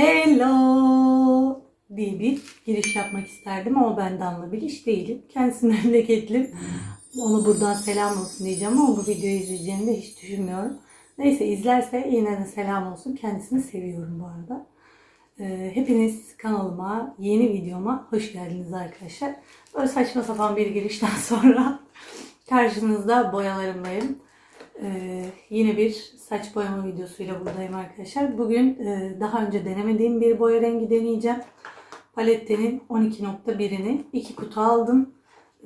Hello diye bir giriş yapmak isterdim ama ben Damla Biliş değilim. Kendisi memleketlim. Onu buradan selam olsun diyeceğim ama bu videoyu izleyeceğini de hiç düşünmüyorum. Neyse izlerse yine de selam olsun. Kendisini seviyorum bu arada. Ee, hepiniz kanalıma, yeni videoma hoş geldiniz arkadaşlar. Böyle saçma sapan bir girişten sonra karşınızda boyalarımdayım. Ee, yine bir saç boyama videosuyla buradayım arkadaşlar. Bugün e, daha önce denemediğim bir boya rengi deneyeceğim. Palette'nin 12.1'ini iki kutu aldım.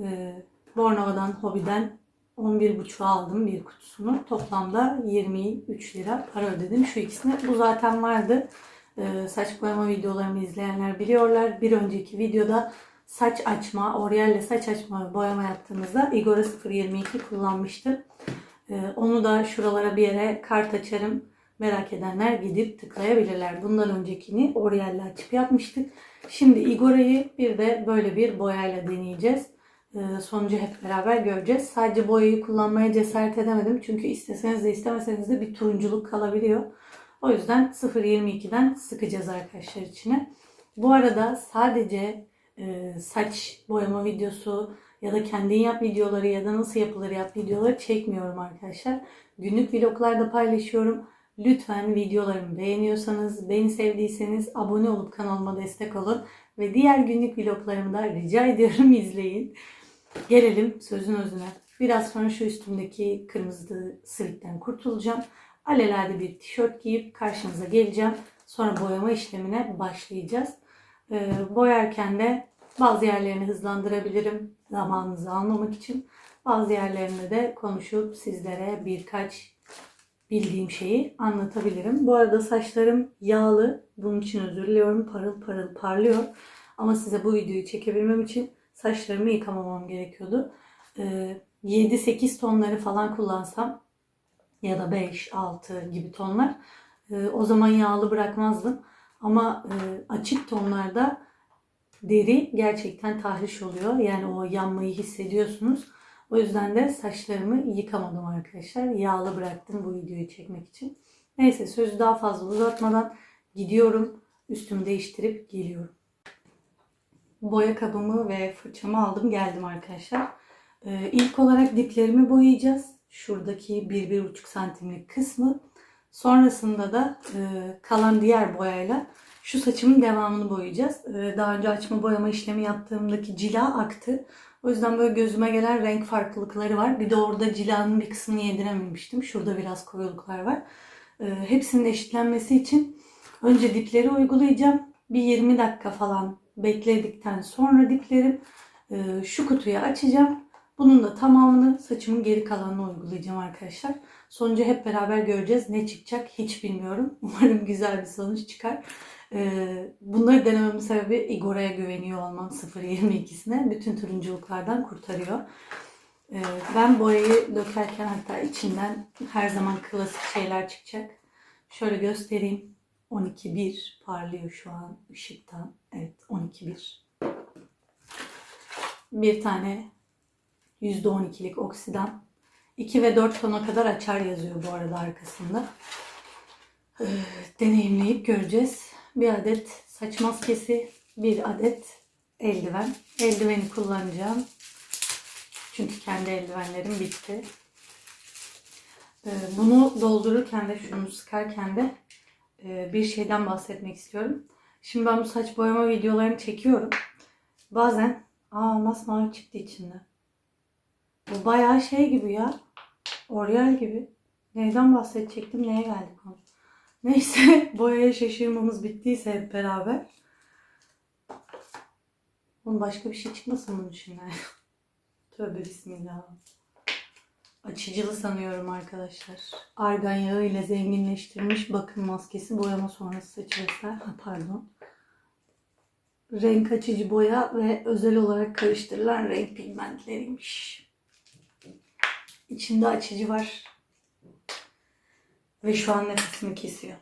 Ee, Bornova'dan, Hobby'den 11.5'a aldım bir kutusunu. Toplamda 23 lira para ödedim şu ikisine. Bu zaten vardı. Ee, saç boyama videolarımı izleyenler biliyorlar. Bir önceki videoda saç açma, Oriel'le saç açma boyama yaptığımızda Igora 022 kullanmıştım. Ee, onu da şuralara bir yere kart açarım. Merak edenler gidip tıklayabilirler. Bundan öncekini Oriel'le açıp yapmıştık. Şimdi Igora'yı bir de böyle bir boyayla deneyeceğiz. Ee, sonucu hep beraber göreceğiz. Sadece boyayı kullanmaya cesaret edemedim. Çünkü isteseniz de istemeseniz de bir turunculuk kalabiliyor. O yüzden 0.22'den sıkacağız arkadaşlar içine. Bu arada sadece e, saç boyama videosu ya da kendin yap videoları ya da nasıl yapılır yap videoları çekmiyorum arkadaşlar. Günlük vloglarda paylaşıyorum. Lütfen videolarımı beğeniyorsanız, beni sevdiyseniz abone olup kanalıma destek olun. Ve diğer günlük vloglarımı da rica ediyorum izleyin. Gelelim sözün özüne. Biraz sonra şu üstümdeki kırmızı silikten kurtulacağım. Alelade bir tişört giyip karşınıza geleceğim. Sonra boyama işlemine başlayacağız. Ee, boyarken de bazı yerlerini hızlandırabilirim zamanınızı almamak için. Bazı yerlerinde de konuşup sizlere birkaç bildiğim şeyi anlatabilirim. Bu arada saçlarım yağlı. Bunun için özür diliyorum. Parıl parıl parlıyor. Ama size bu videoyu çekebilmem için saçlarımı yıkamamam gerekiyordu. Ee, 7-8 tonları falan kullansam ya da 5-6 gibi tonlar e, o zaman yağlı bırakmazdım. Ama e, açık tonlarda deri gerçekten tahriş oluyor. Yani o yanmayı hissediyorsunuz. O yüzden de saçlarımı yıkamadım arkadaşlar. Yağlı bıraktım bu videoyu çekmek için. Neyse sözü daha fazla uzatmadan gidiyorum. Üstümü değiştirip geliyorum. Boya kabımı ve fırçamı aldım geldim arkadaşlar. Ee, ilk olarak diplerimi boyayacağız. Şuradaki 1-1,5 santimlik kısmı. Sonrasında da e, kalan diğer boyayla şu saçımın devamını boyayacağız. Ee, daha önce açma boyama işlemi yaptığımdaki cila aktı. O yüzden böyle gözüme gelen renk farklılıkları var. Bir de orada cilanın bir kısmını yedirememiştim. Şurada biraz koyuluklar var. Ee, hepsinin eşitlenmesi için önce dipleri uygulayacağım. Bir 20 dakika falan bekledikten sonra diplerim e, şu kutuyu açacağım. Bunun da tamamını saçımın geri kalanına uygulayacağım arkadaşlar. Sonucu hep beraber göreceğiz. Ne çıkacak hiç bilmiyorum. Umarım güzel bir sonuç çıkar. Ee, bunları denememin sebebi Igora'ya güveniyor olmam 0.22'sine. Bütün turunculuklardan kurtarıyor. Ee, ben boyayı dökerken hatta içinden her zaman klasik şeyler çıkacak. Şöyle göstereyim. 12.1 parlıyor şu an ışıktan. Evet 12.1. Bir tane %12'lik oksidan. 2 ve 4 tona kadar açar yazıyor bu arada arkasında. Ee, deneyimleyip göreceğiz. Bir adet saç maskesi, bir adet eldiven. Eldiveni kullanacağım. Çünkü kendi eldivenlerim bitti. Ee, bunu doldururken de şunu sıkarken de e, bir şeyden bahsetmek istiyorum. Şimdi ben bu saç boyama videolarını çekiyorum. Bazen aa masmavi çıktı içinde. Bu bayağı şey gibi ya. Oriel gibi. Neyden bahsedecektim neye geldik konu. Neyse boyaya şaşırmamız bittiyse hep beraber. Bunun başka bir şey çıkmasın bunun içinden. Tövbe bismillah. Açıcılı sanıyorum arkadaşlar. Argan yağı ile zenginleştirilmiş bakım maskesi boyama sonrası saç vesaire. Pardon. Renk açıcı boya ve özel olarak karıştırılan renk pigmentleriymiş. İçinde açıcı var. Ve şu an nefesimi kesiyor.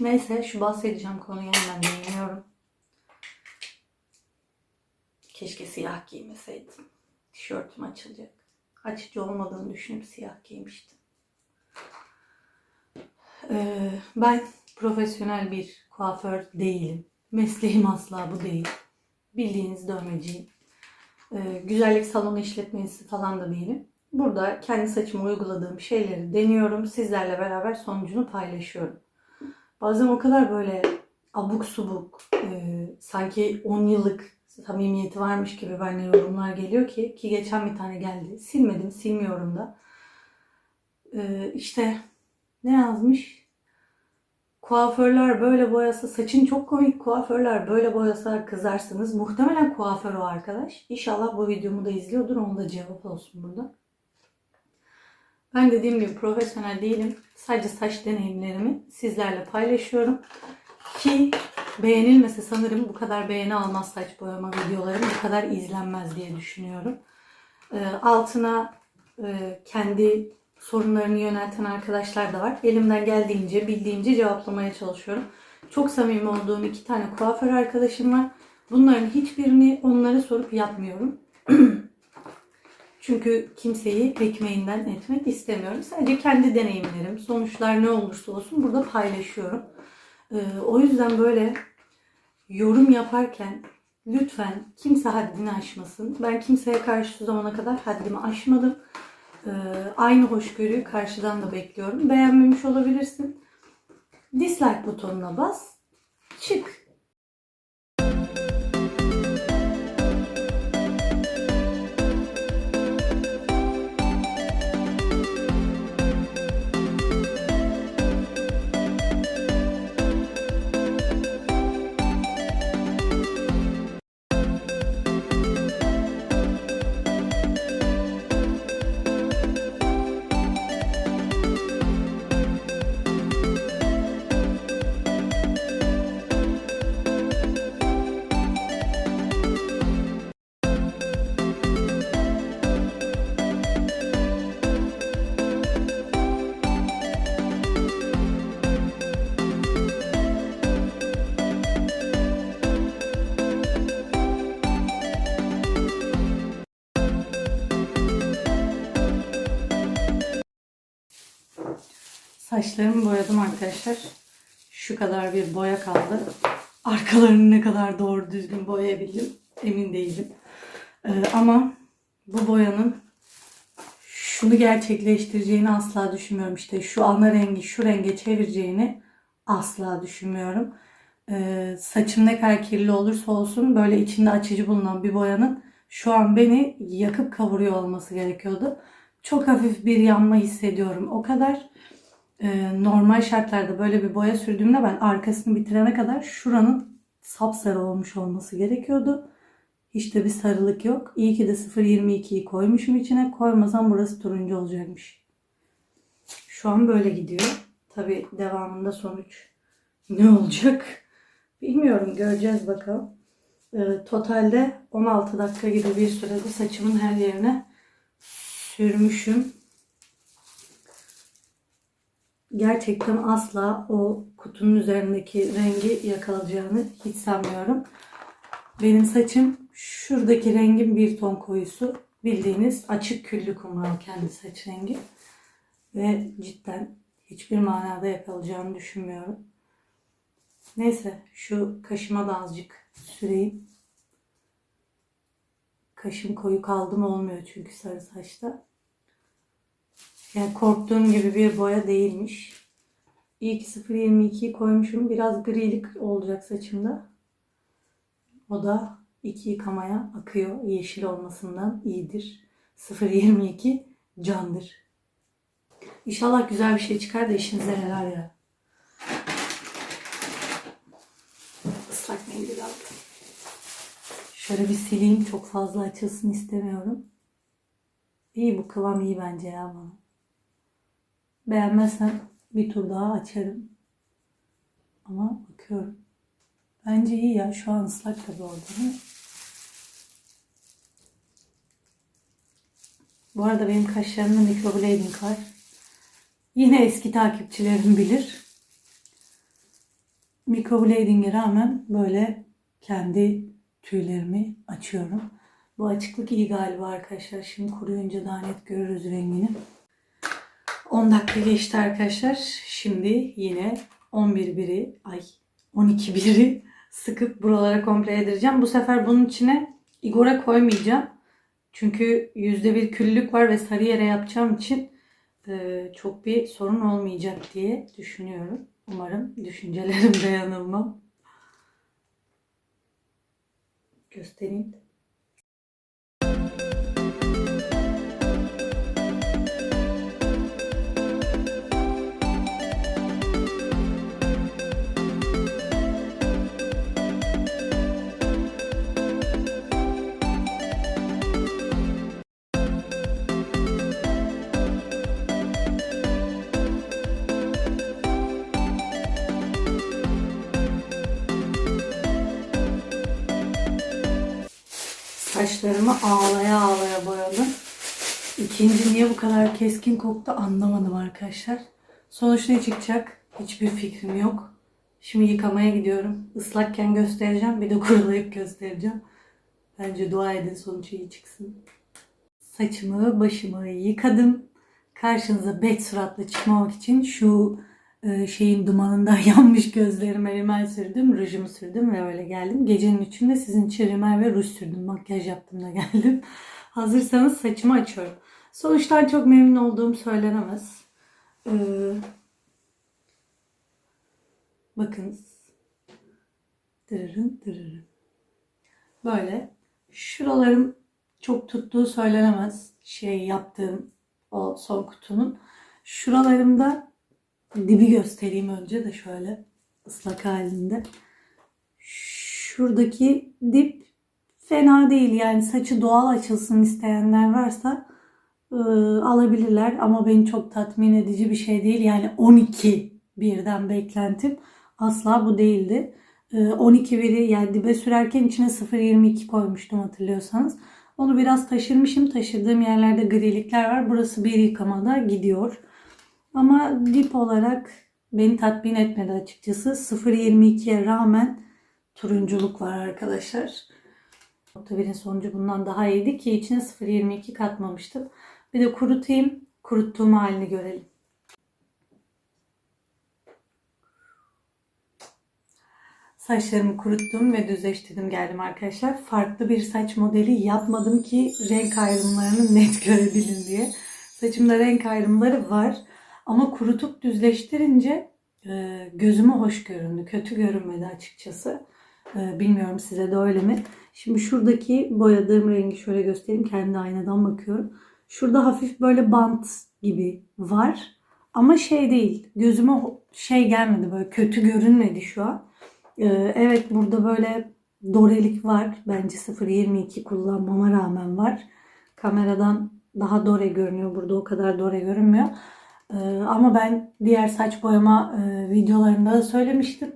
Neyse şu bahsedeceğim konuyu hemen değiniyorum. Keşke siyah giymeseydim. Tişörtüm açılacak. Açıcı olmadığını düşünüp siyah giymiştim. Ee, ben profesyonel bir kuaför değilim. Mesleğim asla bu değil. Bildiğiniz dövmeciyim. Ee, güzellik salonu işletmecisi falan da değilim. Burada kendi saçıma uyguladığım şeyleri deniyorum. Sizlerle beraber sonucunu paylaşıyorum. Bazen o kadar böyle abuk subuk, e, sanki 10 yıllık samimiyeti varmış gibi benimle yorumlar geliyor ki ki geçen bir tane geldi. Silmedim, silmiyorum da. Ee, işte ne yazmış? Kuaförler böyle boyasa, saçın çok komik kuaförler böyle boyasa kızarsınız. Muhtemelen kuaför o arkadaş. İnşallah bu videomu da izliyordur. Onun da cevap olsun burada. Ben dediğim gibi profesyonel değilim. Sadece saç deneyimlerimi sizlerle paylaşıyorum. Ki beğenilmese sanırım bu kadar beğeni almaz saç boyama videolarım. Bu kadar izlenmez diye düşünüyorum. Ee, altına e, kendi sorunlarını yönelten arkadaşlar da var. Elimden geldiğince, bildiğince cevaplamaya çalışıyorum. Çok samimi olduğum iki tane kuaför arkadaşım var. Bunların hiçbirini onlara sorup yapmıyorum. Çünkü kimseyi ekmeğinden etmek istemiyorum. Sadece kendi deneyimlerim, sonuçlar ne olursa olsun burada paylaşıyorum. Ee, o yüzden böyle yorum yaparken lütfen kimse haddini aşmasın. Ben kimseye karşı şu zamana kadar haddimi aşmadım. Ee, aynı hoşgörüyü karşıdan da bekliyorum. Beğenmemiş olabilirsin. Dislike butonuna bas. Çık. Saçlarımı boyadım arkadaşlar. Şu kadar bir boya kaldı. Arkalarını ne kadar doğru düzgün boyayabildim emin değilim. Ee, ama bu boyanın şunu gerçekleştireceğini asla düşünmüyorum. İşte şu ana rengi şu renge çevireceğini asla düşünmüyorum. Ee, saçım ne kadar kirli olursa olsun böyle içinde açıcı bulunan bir boyanın şu an beni yakıp kavuruyor olması gerekiyordu. Çok hafif bir yanma hissediyorum. O kadar e, normal şartlarda böyle bir boya sürdüğümde ben arkasını bitirene kadar şuranın sapsarı olmuş olması gerekiyordu. Hiç de bir sarılık yok. İyi ki de 0.22'yi koymuşum içine. Koymasam burası turuncu olacakmış. Şu an böyle gidiyor. Tabi devamında sonuç ne olacak bilmiyorum. Göreceğiz bakalım. E, totalde 16 dakika gibi bir sürede saçımın her yerine sürmüşüm gerçekten asla o kutunun üzerindeki rengi yakalayacağını hiç sanmıyorum. Benim saçım şuradaki rengin bir ton koyusu. Bildiğiniz açık küllü kumral kendi saç rengi. Ve cidden hiçbir manada yakalayacağını düşünmüyorum. Neyse şu kaşıma da azıcık süreyim. Kaşım koyu kaldı mı olmuyor çünkü sarı saçta. Yani korktuğum gibi bir boya değilmiş. İyi ki 0.22'yi koymuşum. Biraz grilik olacak saçımda. O da iki yıkamaya akıyor. Yeşil olmasından iyidir. 0.22 candır. İnşallah güzel bir şey çıkar da işinize yarar ya. Islak mendil aldım. Şöyle bir sileyim. Çok fazla açılsın istemiyorum. İyi bu kıvam iyi bence ya bana. Beğenmezsem bir tur daha açarım. Ama bakıyorum. Bence iyi ya. Şu an ıslak tabii orada değil mi? Bu arada benim kaşlarımda microblading var. Yine eski takipçilerim bilir. Microblading'e rağmen böyle kendi tüylerimi açıyorum. Bu açıklık iyi galiba arkadaşlar. Şimdi kuruyunca daha net görürüz rengini. 10 dakika geçti arkadaşlar. Şimdi yine 11 biri, ay 12 biri sıkıp buralara komple yedireceğim. Bu sefer bunun içine Igor'a koymayacağım. Çünkü %1 küllük var ve sarı yere yapacağım için e, çok bir sorun olmayacak diye düşünüyorum. Umarım düşüncelerimde yanılmam. Göstereyim. Saçlarımı ağlaya ağlaya boyadım. İkinci niye bu kadar keskin koktu anlamadım arkadaşlar. Sonuç ne çıkacak? Hiçbir fikrim yok. Şimdi yıkamaya gidiyorum. Islakken göstereceğim. Bir de kurulayıp göstereceğim. Bence dua edin sonuç iyi çıksın. Saçımı, başımı yıkadım. Karşınıza bet suratlı çıkmamak için şu şeyin dumanından yanmış gözlerime rimel sürdüm. Rujumu sürdüm ve öyle geldim. Gecenin üçünde sizin için rimel ve ruj sürdüm. Makyaj yaptım da geldim. Hazırsanız saçımı açıyorum. Sonuçtan çok memnun olduğum söylenemez. Ee, bakınız. Dırırın dırırın. Böyle. Şuralarım çok tuttuğu söylenemez. Şey yaptığım o son kutunun. Şuralarımda dibi göstereyim önce de şöyle ıslak halinde. Şuradaki dip fena değil yani saçı doğal açılsın isteyenler varsa e, alabilirler ama beni çok tatmin edici bir şey değil. Yani 12 birden beklentim asla bu değildi. E, 12 biri yani dibe sürerken içine 0.22 koymuştum hatırlıyorsanız. Onu biraz taşırmışım. Taşırdığım yerlerde grilikler var. Burası bir yıkamada gidiyor. Ama dip olarak beni tatmin etmedi açıkçası. 0.22'ye rağmen turunculuk var arkadaşlar. Nokta 1'in sonucu bundan daha iyiydi ki içine 0.22 katmamıştım. Bir de kurutayım. Kuruttuğum halini görelim. Saçlarımı kuruttum ve düzleştirdim geldim arkadaşlar. Farklı bir saç modeli yapmadım ki renk ayrımlarını net görebilin diye. Saçımda renk ayrımları var. Ama kurutup düzleştirince e, gözüme hoş göründü. Kötü görünmedi açıkçası. E, bilmiyorum size de öyle mi? Şimdi şuradaki boyadığım rengi şöyle göstereyim. Kendi aynadan bakıyorum. Şurada hafif böyle bant gibi var. Ama şey değil. Gözüme şey gelmedi böyle kötü görünmedi şu an. E, evet burada böyle dorelik var. Bence 0.22 kullanmama rağmen var. Kameradan daha dore görünüyor. Burada o kadar dore görünmüyor. Ee, ama ben diğer saç boyama e, videolarında da söylemiştim.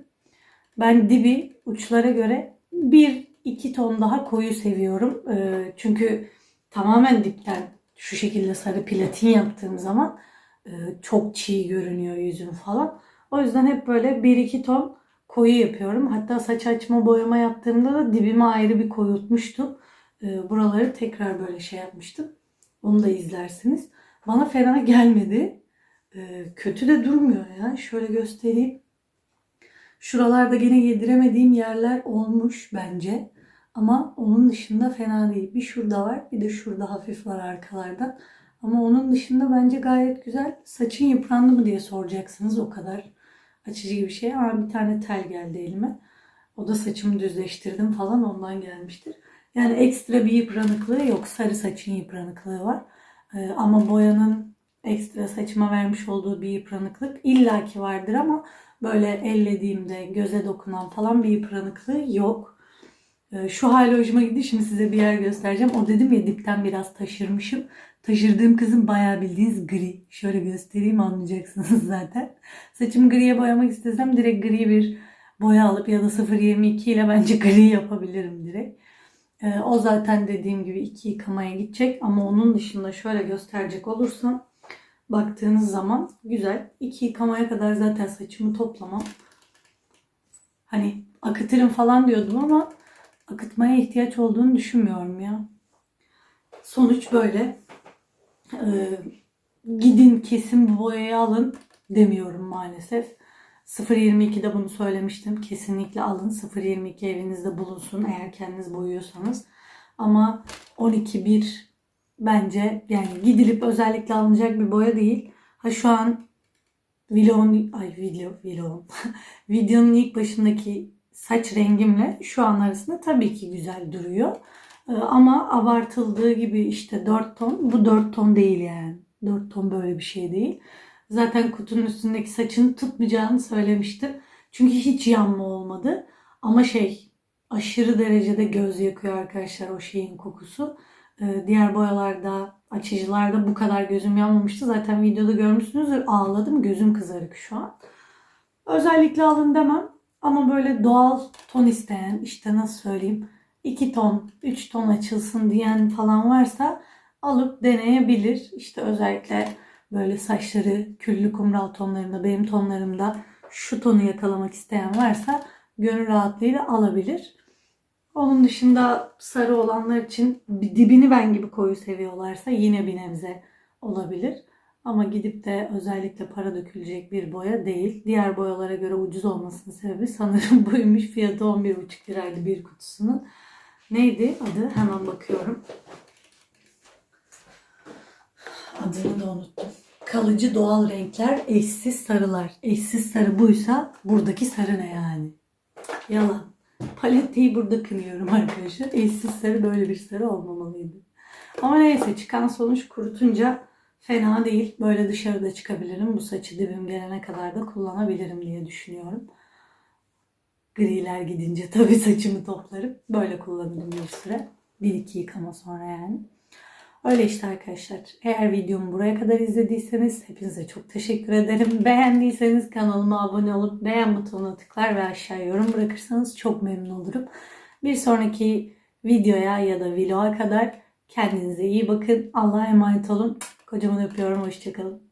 Ben dibi uçlara göre bir iki ton daha koyu seviyorum. Ee, çünkü tamamen dipten şu şekilde sarı platin yaptığım zaman e, çok çiğ görünüyor yüzüm falan. O yüzden hep böyle bir iki ton koyu yapıyorum. Hatta saç açma boyama yaptığımda da dibime ayrı bir koyultmuştum. Ee, buraları tekrar böyle şey yapmıştım. Onu da izlersiniz. Bana fena gelmedi. Ee, kötü de durmuyor ya. Şöyle göstereyim. Şuralarda gene yediremediğim yerler olmuş bence. Ama onun dışında fena değil. Bir şurada var bir de şurada hafif var arkalarda. Ama onun dışında bence gayet güzel. Saçın yıprandı mı diye soracaksınız o kadar açıcı bir şey. Ama bir tane tel geldi elime. O da saçımı düzleştirdim falan ondan gelmiştir. Yani ekstra bir yıpranıklığı yok. Sarı saçın yıpranıklığı var. Ee, ama boyanın ekstra saçıma vermiş olduğu bir yıpranıklık illaki vardır ama böyle ellediğimde göze dokunan falan bir yıpranıklığı yok. Ee, şu hali hoşuma gitti. Şimdi size bir yer göstereceğim. O dedim ya dipten biraz taşırmışım. Taşırdığım kızım bayağı bildiğiniz gri. Şöyle göstereyim anlayacaksınız zaten. Saçımı griye boyamak istesem direkt gri bir boya alıp ya da 0.22 ile bence gri yapabilirim direkt. Ee, o zaten dediğim gibi iki yıkamaya gidecek ama onun dışında şöyle gösterecek olursam baktığınız zaman güzel. İki yıkamaya kadar zaten saçımı toplamam. Hani akıtırım falan diyordum ama akıtmaya ihtiyaç olduğunu düşünmüyorum ya. Sonuç böyle. Ee, gidin kesin bu boyayı alın demiyorum maalesef. 0.22'de bunu söylemiştim. Kesinlikle alın. 0.22 evinizde bulunsun eğer kendiniz boyuyorsanız. Ama 12.1 bence yani gidilip özellikle alınacak bir boya değil. Ha şu an vlogun, ay video, vlogun, videonun ilk başındaki saç rengimle şu an arasında tabii ki güzel duruyor. Ee, Ama abartıldığı gibi işte 4 ton, bu 4 ton değil yani. 4 ton böyle bir şey değil. Zaten kutunun üstündeki saçını tutmayacağını söylemiştim. Çünkü hiç yanma olmadı. Ama şey aşırı derecede göz yakıyor arkadaşlar o şeyin kokusu. Ee, Diğer boyalarda, açıcılarda bu kadar gözüm yanmamıştı. Zaten videoda görmüşsünüzdür. Ağladım. Gözüm kızarık şu an. Özellikle alın demem. Ama böyle doğal ton isteyen, işte nasıl söyleyeyim, 2 ton, 3 ton açılsın diyen falan varsa alıp deneyebilir. İşte özellikle böyle saçları küllü kumral tonlarında, benim tonlarımda şu tonu yakalamak isteyen varsa gönül rahatlığıyla alabilir. Onun dışında sarı olanlar için dibini ben gibi koyu seviyorlarsa yine bir nebze olabilir. Ama gidip de özellikle para dökülecek bir boya değil. Diğer boyalara göre ucuz olmasının sebebi sanırım buymuş. Fiyatı 11,5 liraydı bir kutusunun. Neydi adı? Hemen bakıyorum. Adını da unuttum. Kalıcı doğal renkler, eşsiz sarılar. Eşsiz sarı buysa buradaki sarı ne yani? Yalan. Paletteyi burada kınıyorum arkadaşlar. Eşsiz sarı böyle bir sarı olmamalıydı. Ama neyse çıkan sonuç kurutunca fena değil. Böyle dışarıda çıkabilirim. Bu saçı dibim gelene kadar da kullanabilirim diye düşünüyorum. Griler gidince tabii saçımı toplarım. Böyle kullanırım bir süre. Bir iki yıkama sonra yani. Öyle işte arkadaşlar. Eğer videomu buraya kadar izlediyseniz hepinize çok teşekkür ederim. Beğendiyseniz kanalıma abone olup beğen butonuna tıklar ve aşağı yorum bırakırsanız çok memnun olurum. Bir sonraki videoya ya da vloga kadar kendinize iyi bakın. Allah'a emanet olun. Kocaman öpüyorum. Hoşçakalın.